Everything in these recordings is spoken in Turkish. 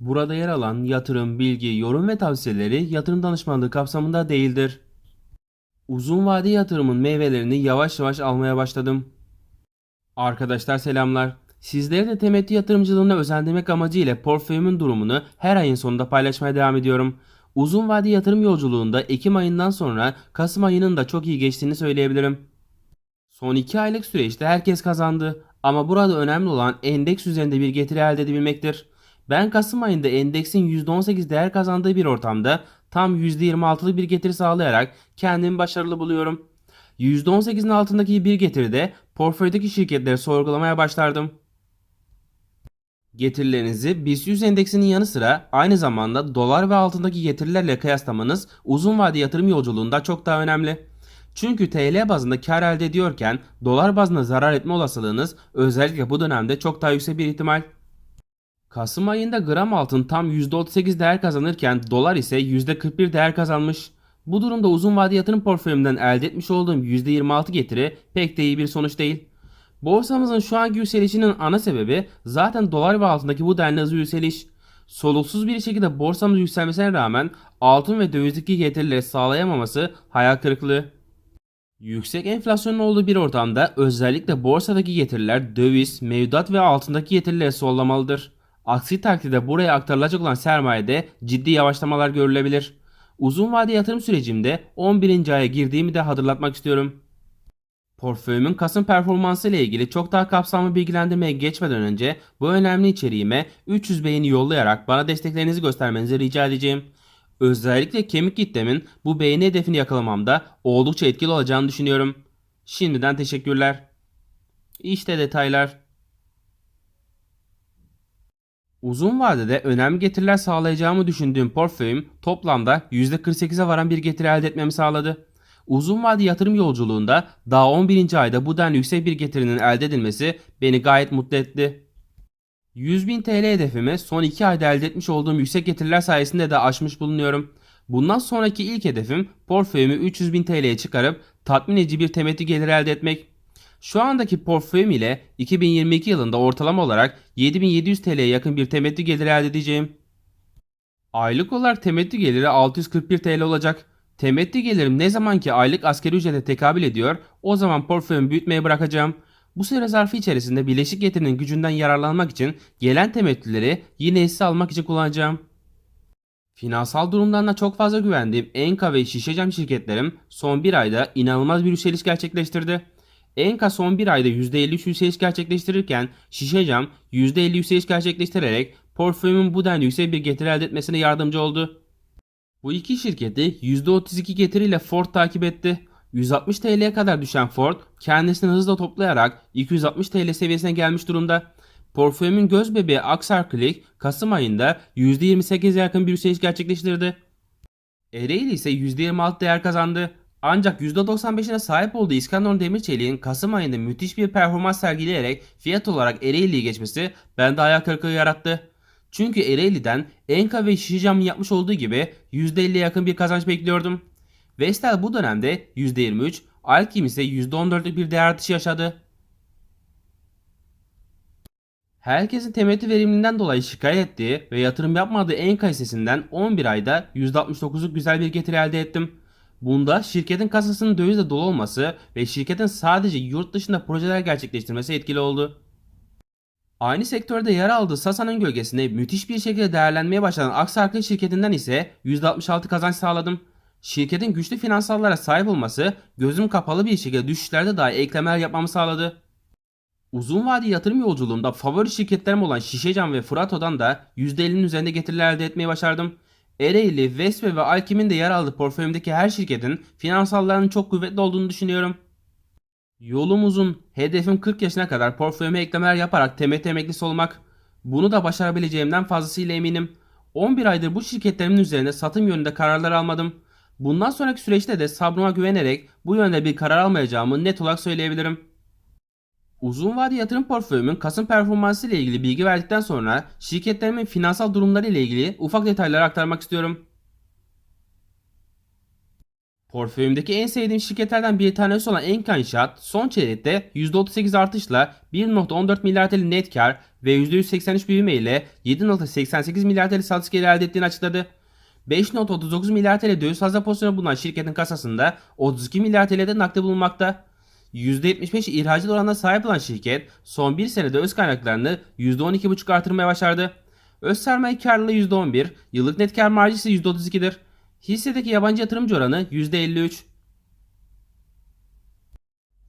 Burada yer alan yatırım, bilgi, yorum ve tavsiyeleri yatırım danışmanlığı kapsamında değildir. Uzun vade yatırımın meyvelerini yavaş yavaş almaya başladım. Arkadaşlar selamlar. Sizlere de temettü yatırımcılığına özendirmek amacıyla portföyümün durumunu her ayın sonunda paylaşmaya devam ediyorum. Uzun vade yatırım yolculuğunda Ekim ayından sonra Kasım ayının da çok iyi geçtiğini söyleyebilirim. Son 2 aylık süreçte herkes kazandı ama burada önemli olan endeks üzerinde bir getiri elde edebilmektir. Ben Kasım ayında endeksin %18 değer kazandığı bir ortamda tam %26'lık bir getiri sağlayarak kendimi başarılı buluyorum. %18'in altındaki bir getiride portföydeki şirketleri sorgulamaya başlardım. Getirilerinizi BIST 100 endeksinin yanı sıra aynı zamanda dolar ve altındaki getirilerle kıyaslamanız uzun vade yatırım yolculuğunda çok daha önemli. Çünkü TL bazında kar elde ediyorken dolar bazında zarar etme olasılığınız özellikle bu dönemde çok daha yüksek bir ihtimal. Kasım ayında gram altın tam %38 değer kazanırken dolar ise %41 değer kazanmış. Bu durumda uzun vade yatırım portföyümden elde etmiş olduğum %26 getiri pek de iyi bir sonuç değil. Borsamızın şu anki yükselişinin ana sebebi zaten dolar ve altındaki bu denli hızlı yükseliş. Soluksuz bir şekilde borsamız yükselmesine rağmen altın ve dövizdeki getirileri sağlayamaması hayal kırıklığı. Yüksek enflasyonun olduğu bir ortamda özellikle borsadaki getiriler döviz, mevduat ve altındaki getirileri sollamalıdır. Aksi takdirde buraya aktarılacak olan sermayede ciddi yavaşlamalar görülebilir. Uzun vade yatırım sürecimde 11. aya girdiğimi de hatırlatmak istiyorum. Portföyümün Kasım performansı ile ilgili çok daha kapsamlı bilgilendirmeye geçmeden önce bu önemli içeriğime 300 beğeni yollayarak bana desteklerinizi göstermenizi rica edeceğim. Özellikle kemik kitlemin bu beğeni hedefini yakalamamda oldukça etkili olacağını düşünüyorum. Şimdiden teşekkürler. İşte detaylar. Uzun vadede önemli getiriler sağlayacağımı düşündüğüm portföyüm toplamda %48'e varan bir getiri elde etmemi sağladı. Uzun vade yatırım yolculuğunda daha 11. ayda bu denli yüksek bir getirinin elde edilmesi beni gayet mutlu etti. 100.000 TL hedefimi son 2 ayda elde etmiş olduğum yüksek getiriler sayesinde de aşmış bulunuyorum. Bundan sonraki ilk hedefim portföyümü 300.000 TL'ye çıkarıp tatmin edici bir temettü geliri elde etmek. Şu andaki portföyüm ile 2022 yılında ortalama olarak 7700 TL'ye yakın bir temettü geliri elde edeceğim. Aylık olarak temettü geliri 641 TL olacak. Temettü gelirim ne zaman ki aylık asgari ücrete tekabül ediyor o zaman portföyümü büyütmeye bırakacağım. Bu süre zarfı içerisinde bileşik getirinin gücünden yararlanmak için gelen temettüleri yine hisse almak için kullanacağım. Finansal durumlarına çok fazla güvendiğim Enka ve Şişecam şirketlerim son bir ayda inanılmaz bir yükseliş gerçekleştirdi. Enka son bir ayda %53 yükseliş gerçekleştirirken Şişecam %50 yükseliş gerçekleştirerek portföyümün bu denli yüksek bir getiri elde etmesine yardımcı oldu. Bu iki şirketi %32 getiriyle Ford takip etti. 160 TL'ye kadar düşen Ford kendisini hızla toplayarak 260 TL seviyesine gelmiş durumda. Portföyümün göz bebeği Aksar Click Kasım ayında %28'e yakın bir yükseliş gerçekleştirdi. Ereğli ise %26 değer kazandı. Ancak %95'ine sahip olduğu İskenderun Demirçelik'in Kasım ayında müthiş bir performans sergileyerek fiyat olarak Ereğli'yi geçmesi bende hayal kırıklığı yarattı. Çünkü Ereğli'den Enka ve Şişecam'ın yapmış olduğu gibi %50'ye yakın bir kazanç bekliyordum. Vestel bu dönemde %23, Alkim ise %14'lük bir değer artışı yaşadı. Herkesin temettü verimliliğinden dolayı şikayet ettiği ve yatırım yapmadığı Enka hissesinden 11 ayda %69'luk güzel bir getiri elde ettim. Bunda şirketin kasasının dövizle dolu olması ve şirketin sadece yurt dışında projeler gerçekleştirmesi etkili oldu. Aynı sektörde yer aldığı Sasa'nın gölgesinde müthiş bir şekilde değerlenmeye başlayan Aksarklı şirketinden ise %66 kazanç sağladım. Şirketin güçlü finansallara sahip olması gözüm kapalı bir şekilde düşüşlerde dahi eklemeler yapmamı sağladı. Uzun vade yatırım yolculuğumda favori şirketlerim olan Şişecam ve Furato'dan da %50'nin üzerinde getiriler elde etmeyi başardım. Ereğli, Vespe ve Alkim'in de yer aldığı portföyümdeki her şirketin finansallarının çok kuvvetli olduğunu düşünüyorum. Yolum uzun. Hedefim 40 yaşına kadar portföyüme eklemeler yaparak temettü emeklisi olmak. Bunu da başarabileceğimden fazlasıyla eminim. 11 aydır bu şirketlerimin üzerinde satım yönünde kararlar almadım. Bundan sonraki süreçte de sabrıma güvenerek bu yönde bir karar almayacağımı net olarak söyleyebilirim. Uzun vade yatırım portföyümün Kasım performansı ile ilgili bilgi verdikten sonra şirketlerimin finansal durumları ile ilgili ufak detayları aktarmak istiyorum. Portföyümdeki en sevdiğim şirketlerden bir tanesi olan Enka İnşaat son çeyrekte %38 artışla 1.14 milyar TL net kar ve %183 büyüme ile 7.88 milyar TL satış geliri elde ettiğini açıkladı. 5.39 milyar TL döviz fazla pozisyonu bulunan şirketin kasasında 32 milyar TL'de nakde bulunmakta. %75 ihracat oranına sahip olan şirket son bir senede öz kaynaklarını %12,5 artırmaya başardı. Öz sermaye karlılığı %11, yıllık net kar marjı ise %32'dir. Hissedeki yabancı yatırımcı oranı %53.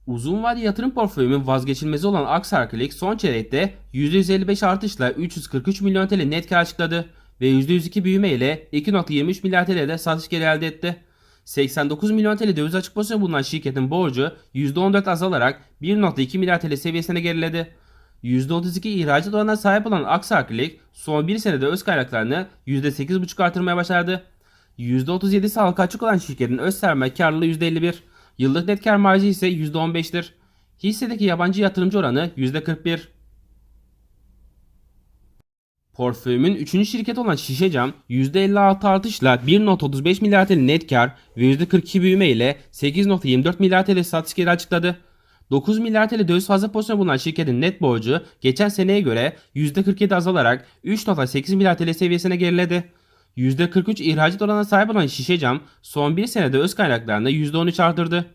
Uzun vade yatırım portföyümün vazgeçilmezi olan Aksarklik son çeyrekte %155 artışla 343 milyon TL net kar açıkladı ve %102 büyüme ile 2.23 milyar TL'de satış geliri elde etti. 89 milyon TL döviz açık pozisyonu bulunan şirketin borcu %14 azalarak 1.2 milyar TL seviyesine geriledi. %32 ihracat oranına sahip olan Aksarklik son bir senede öz kaynaklarını %8.5 artırmaya başardı. %37 sağlık açık olan şirketin öz sermaye karlılığı %51. Yıllık net kar marjı ise %15'tir. Hissedeki yabancı yatırımcı oranı %41. Portföyümün 3. şirketi olan Şişecam %56 artışla 1.35 milyar TL net kar ve %42 büyüme ile 8.24 milyar TL satış geri açıkladı. 9 milyar TL döviz fazla pozisyonu bulunan şirketin net borcu geçen seneye göre %47 azalarak 3.8 milyar TL seviyesine geriledi. %43 ihracat oranına sahip olan Şişecam son bir senede öz kaynaklarını %13 artırdı.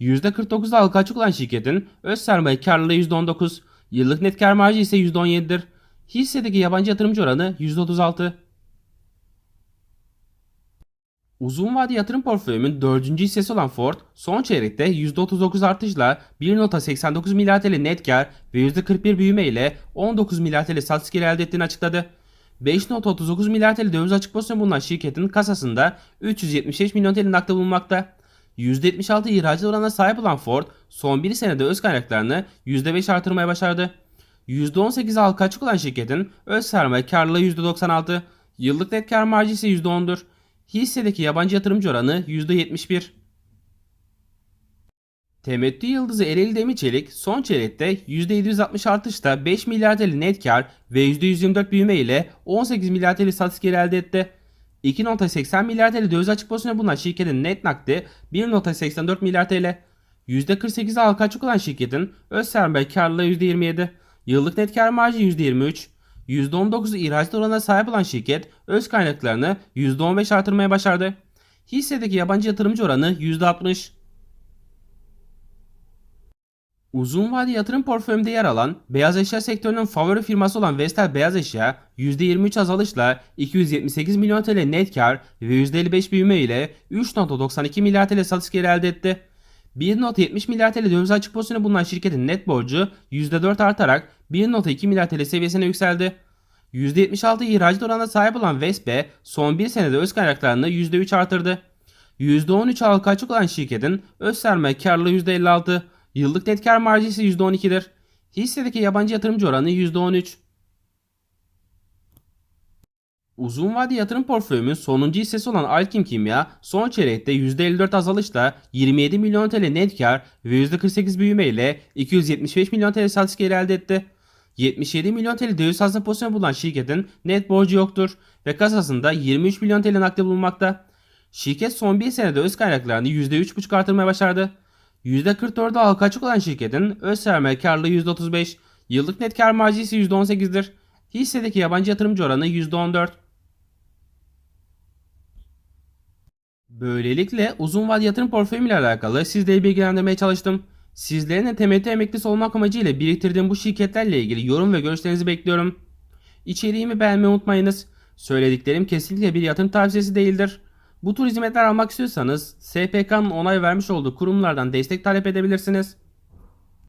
%49 halka açık olan şirketin öz sermaye karlılığı %19, yıllık net kar marjı ise %17'dir. Hissedeki yabancı yatırımcı oranı %36. Uzun vade yatırım portföyümün dördüncü hissesi olan Ford son çeyrekte %39 artışla 1.89 milyar TL net kar ve %41 büyüme ile 19 milyar TL satış geri elde ettiğini açıkladı. 5.39 milyar TL döviz açık pozisyonu bulunan şirketin kasasında 375 milyon TL nakde bulunmakta. %76 ihracat oranına sahip olan Ford son bir senede öz kaynaklarını %5 artırmaya başardı. %18 halka açık olan şirketin öz sermaye karlılığı %96, yıllık net kar marjı ise %10'dur. Hissedeki yabancı yatırımcı oranı %71. Temettü yıldızı Ereğli Demirçelik son çeyrekte %760 artışla 5 milyar TL net kar ve %124 büyüme ile 18 milyar TL satış geri elde etti. 2.80 milyar TL döviz açık pozisyonu bulunan şirketin net nakdi 1.84 milyar TL. %48 halka açık olan şirketin öz sermaye karlılığı %27, yıllık net kar marjı %23, %19 ihracat oranına sahip olan şirket öz kaynaklarını %15 artırmaya başardı. Hissedeki yabancı yatırımcı oranı %60. Uzun vade yatırım portföyümde yer alan beyaz eşya sektörünün favori firması olan Vestel Beyaz Eşya %23 azalışla 278 milyon TL net kar ve %55 büyüme ile 3.92 milyar TL satış geri elde etti. 1.70 milyar TL döviz açık pozisyonu bulunan şirketin net borcu %4 artarak 1.2 milyar TL seviyesine yükseldi. %76 ihracat oranına sahip olan Vespe son bir senede öz kaynaklarını %3 artırdı. %13 halka açık olan şirketin öz sermaye karlılığı %56, Yıllık net kar marjı ise %12'dir. Hissedeki yabancı yatırımcı oranı %13. Uzun vade yatırım portföyümün sonuncu hissesi olan Alkim Kimya son çeyrekte %54 azalışla 27 milyon TL net kar ve %48 büyüme ile 275 milyon TL satış geri elde etti. 77 milyon TL döviz hazne pozisyonu bulunan şirketin net borcu yoktur ve kasasında 23 milyon TL nakde bulunmakta. Şirket son bir senede öz kaynaklarını %3,5 artırmaya başardı. %44'ü halka açık olan şirketin öz sermaye karlılığı %35, yıllık net kar marjı ise %18'dir. Hissedeki yabancı yatırımcı oranı %14. Böylelikle uzun vade yatırım portföyüm ile alakalı sizleri bilgilendirmeye çalıştım. Sizlerin de temettü emeklisi olmak amacıyla biriktirdiğim bu şirketlerle ilgili yorum ve görüşlerinizi bekliyorum. İçeriğimi beğenmeyi unutmayınız. Söylediklerim kesinlikle bir yatırım tavsiyesi değildir. Bu tür hizmetler almak istiyorsanız SPK'nın onay vermiş olduğu kurumlardan destek talep edebilirsiniz.